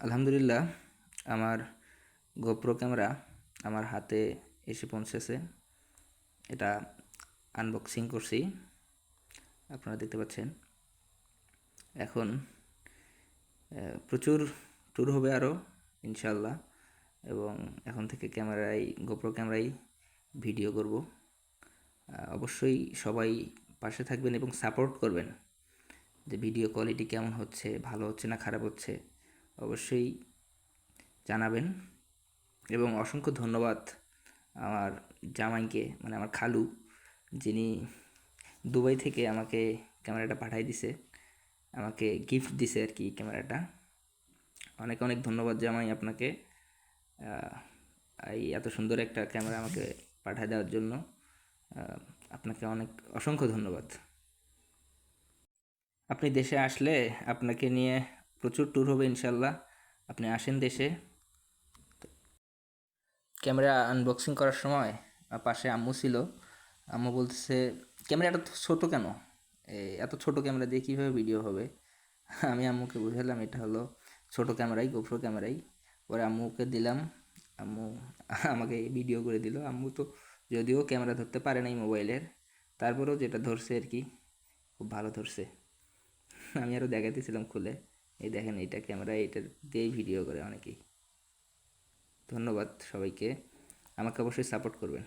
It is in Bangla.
আলহামদুলিল্লাহ, আমার গোপ্রো ক্যামেরা আমার হাতে এসে পৌঁছেছে। এটা আনবক্সিং করছি। আপনারা দেখতে পাচ্ছেন। এখন প্রচুর ট্যুর হবে আরও ইনশাল্লাহ এবং এখন থেকে ক্যামেরায় গোপ্রো ক্যামেরায় ভিডিও করব। অবশ্যই সবাই পাশে থাকবেন এবং সাপোর্ট করবেন যে ভিডিও কোয়ালিটি কেমন হচ্ছে, ভালো হচ্ছে না খারাপ হচ্ছে। অবশ্যই জানাবেন এবং অসংখ্য ধন্যবাদ আমার জামাইকে মানে আমার খালু, যিনি দুবাই থেকে আমাকে ক্যামেরাটা পাঠাই দিছে, আমাকে গিফট দিছে আর কি ক্যামেরাটা। অনেক অনেক ধন্যবাদ জামাই আপনাকে এই এত সুন্দর একটা ক্যামেরা আমাকে পাঠিয়ে দেওয়ার জন্য। আপনাকে অনেক, অসংখ্য ধন্যবাদ। আপনি দেশে আসলে আপনাকে নিয়ে প্রচুর ট্যুর হবে ইনশাল্লাহ। আপনি আসেন দেশে। ক্যামেরা আনবক্সিং করার সময় পাশে আম্মু ছিল। আম্মু বলতেছে ক্যামেরাটা ছোটো কেন? এত ছোট ক্যামেরা দিয়ে কীভাবে ভিডিও হবে? আমি আম্মুকে বুঝালাম, এটা হলো ছোট ক্যামেরাই, গোপ্রো ক্যামেরাই। পরে আম্মুকে দিলাম। আম্মু আমাকে ভিডিও করে দিল। আম্মু তো যদিও ক্যামেরা ধরতে পারে নাই মোবাইলের, তারপরেও যেটা ধরছে আর কি, খুব ভালো ধরছে। আমি আরও দেখাতেছিলাম খুলে। এই দেখেন এটা ক্যামেরা এটা দিয়েই ভিডিও করে অনেকেই। ধন্যবাদ সবাইকে। আমাকে অবশ্যই সাপোর্ট করবেন।